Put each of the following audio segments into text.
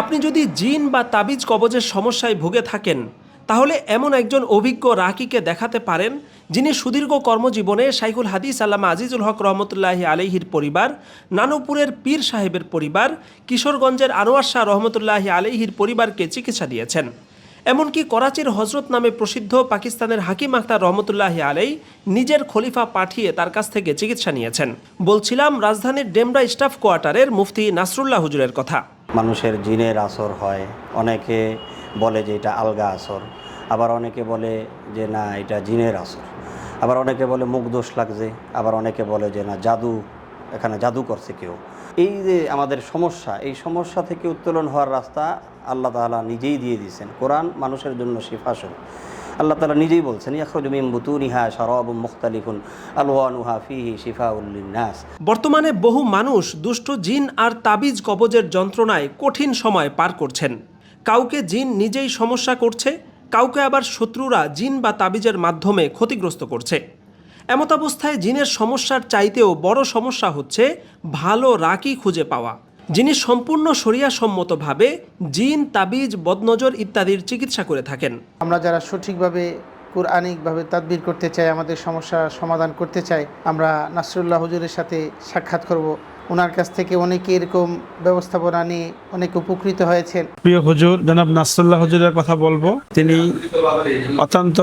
আপনি যদি জিন বা তাবিজ কবজের সমস্যায় ভুগে থাকেন, তাহলে এমন একজন অভিজ্ঞ রাকিকে দেখাতে পারেন, যিনি সুদীর্ঘ কর্মজীবনে শাইখুল হাদিস আল্লামা আজিজুল হক রহমতুল্লাহি আলহির পরিবার, নানুপুরের পীর সাহেবের পরিবার, কিশোরগঞ্জের আনোয়ার শাহ রহমতুল্লাহি আলহির পরিবারকে চিকিৎসা দিয়েছেন। এমনকি করাচির হজরত নামে প্রসিদ্ধ পাকিস্তানের হাকিম আখতার রহমতুল্লাহি আলাই নিজের খলিফা পাঠিয়ে তার কাছ থেকে চিকিৎসা নিয়েছেন। বলছিলাম, রাজধানীর ডেমরা স্টাফ কোয়ার্টারের মুফতি নাসরুল্লাহ হুজুরের কথা। মানুষের জিনের আসর হয়। অনেকে বলে যে এটা আলগা আসর। আবার অনেকে বলে যে না, এটা জিনের আসর। আবার অনেকে বলে মুখ দোষ লাগছে। আবার অনেকে বলে যে না, জাদু, এখানে জাদু করছে কেউ। এই যে আমাদের সমস্যা, এই সমস্যা থেকে উত্তোলন হওয়ার রাস্তা আল্লাহ তাআলা নিজেই দিয়ে দিয়েছেন। কোরআন মানুষের জন্য শিফাসন আল্লাহ তালা নিজেই বলছেন ইয়াখরুজমিম শরাব মুখতালিফুন, আলওয়ানুহা ফিহি শিফাউল্লিন নাস বর্তমানে বহু মানুষ দুষ্ট জিন আর তাবিজ কবজের যন্ত্রণায় কঠিন সময় পার করছেন। কাউকে জিন নিজেই সমস্যা করছে, কাউকে আবার শত্রুরা জিন বা তাবিজের মাধ্যমে ক্ষতিগ্রস্ত করছে। এমতাবস্থায় জিনের সমস্যার চাইতেও বড় সমস্যা হচ্ছে ভালো রাকি খুঁজে পাওয়া। যিনি সম্পূর্ণ শরিয়াসম্মতভাবে জিন তাবিজ বদনজর ইত্যাদির চিকিৎসা করে থাকেন। আমরা যারা সঠিকভাবে কোরআনিকভাবে তাদবির করতে চাই আমাদের সমস্যার সমাধান করতে চাই আমরা নাসরুল্লাহ হুজুরের সাথে সাক্ষাৎ করব। ওনার কাছ থেকে অনেকে এরকম ব্যবস্থাপনা নিয়ে অনেক উপকৃত হয়েছেন। প্রিয় হুজুর জনাব নাসরুল্লাহ হুজুরের কথা বলব। তিনি অত্যন্ত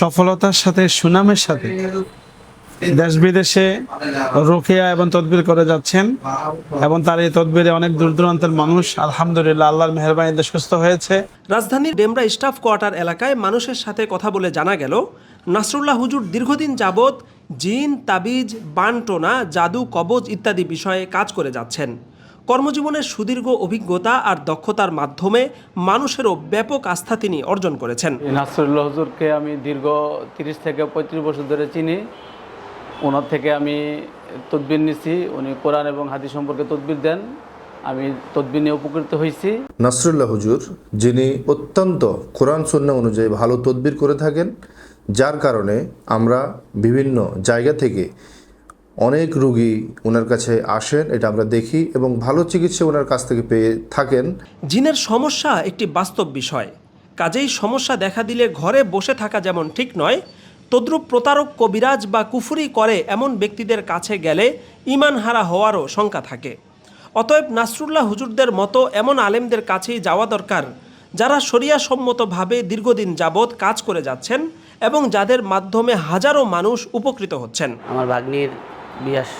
সফলতার সাথে সুনামের সাথে দেশ বিদেশে রোকেয়া এবং তদবির করে যাচ্ছেন এবং তার এই তদবিরে অনেক দূর দূরান্তের মানুষ আলহামদুলিল্লাহ আল্লাহর মেহরবানিতে সুস্থ হয়েছে। রাজধানীর ডেমরা স্টাফ কোয়ার্টার এলাকায় মানুষের সাথে কথা বলে জানা গেল নাসরুল্লাহ হুজুর দীর্ঘদিন যাবৎ জিন তাবিজ বানটোনা জাদু কবজ ইত্যাদি বিষয়ে কাজ করে যাচ্ছেন। কর্মজীবনের সুদীর্ঘ অভিজ্ঞতা আর দক্ষতার মাধ্যমে মানুষেরও ব্যাপক আস্থা তিনি অর্জন করেছেন। এই নাসরুল্লাহ হুজুরকে আমি দীর্ঘ তিরিশ থেকে পঁয়ত্রিশ বছর ধরে চিনি। ওনার থেকে আমি তদবির নিছি উনি কোরআন এবং হাদিস সম্পর্কে তদবির দেন আমি তদবির নিয়ে উপকৃত হয়েছি নাসরুল্লাহ হুজুর যিনি অত্যন্ত কোরআন সন্না অনুযায়ী ভালো তদবির করে থাকেন যার কারণে আমরা বিভিন্ন জায়গা থেকে অনেক রুগী ওনার কাছে আসেন এটা আমরা দেখি এবং ভালো চিকিৎসা ওনার কাছ থেকে পেয়ে থাকেন। জিনের সমস্যা একটি বাস্তব বিষয়। কাজেই সমস্যা দেখা দিলে ঘরে বসে থাকা যেমন ঠিক নয় তদ্রূপ প্রতারক কবিরাজ বা কুফুরি করে এমন ব্যক্তিদের কাছে গেলে ইমান হারা হওয়ারও শঙ্কা থাকে। অতএব নাসরুল্লাহ হুজুরদের মতো এমন আলেমদের কাছেই যাওয়া দরকার, যারা শরিয়াসম্মতভাবে দীর্ঘদিন যাবৎ কাজ করে যাচ্ছেন এবং যাদের মাধ্যমে হাজারো মানুষ উপকৃত হচ্ছেন। আমার ভাগ্নির বিয়াস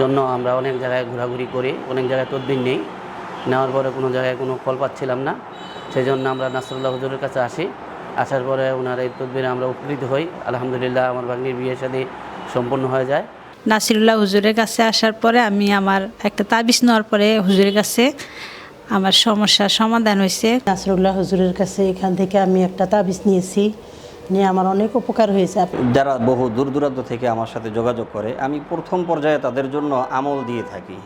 জন্য আমরা অনেক জায়গায় ঘোরাঘুরি করি, অনেক জায়গায় তদবির নেই। নেওয়ার পরে কোনো জায়গায় কোনো ফল পাচ্ছিলাম না। সেই জন্য আমরা নাসরুল্লাহ হুজুরের কাছে আসি। আসার পরে ওনার এই তদবিরে আমরা উপকৃত হই। আলহামদুলিল্লাহ আমার ভাগ্নির বিয়ের সাথে সম্পন্ন হয়ে যায়। নাসিরুল্লাহ হুজুরের কাছে আসার পরে আমি আমার একটা তাবিজ নেওয়ার পরে হুজুরের কাছে আমার সমস্যার সমাধান হয়েছে। নাসরুল্লাহ হুজুরের কাছে এখান থেকে আমি একটা তাবিজ নিয়েছি। নিয়ে আমার অনেক উপকার হয়েছে। যারা বহু দূর দূরান্ত থেকে আমার সাথে যোগাযোগ করে আমি প্রথম পর্যায়ে তাদের জন্য আমল দিয়ে থাকি।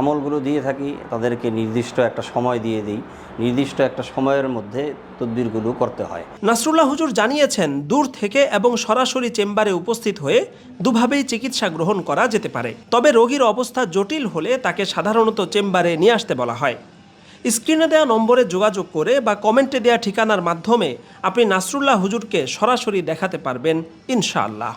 আমলগুলো দিয়ে থাকি, তাদেরকে নির্দিষ্ট একটা সময় দিয়ে দিই। নির্দিষ্ট একটা সময়ের মধ্যে তদবিরগুলো করতে হয়। নাসরুল্লাহ হুজুর জানিয়েছেন, দূর থেকে এবং সরাসরি চেম্বারে উপস্থিত হয়ে দুভাবেই চিকিৎসা গ্রহণ করা যেতে পারে। তবে রোগীর অবস্থা জটিল হলে তাকে সাধারণত চেম্বারে নিয়ে আসতে বলা হয়। স্ক্রিনে দেওয়া নম্বরে যোগাযোগ করে বা কমেন্টে দেওয়া ঠিকানার মাধ্যমে আপনি নাসরুল্লাহ হুজুরকে সরাসরি দেখাতে পারবেন, ইনশাআল্লাহ।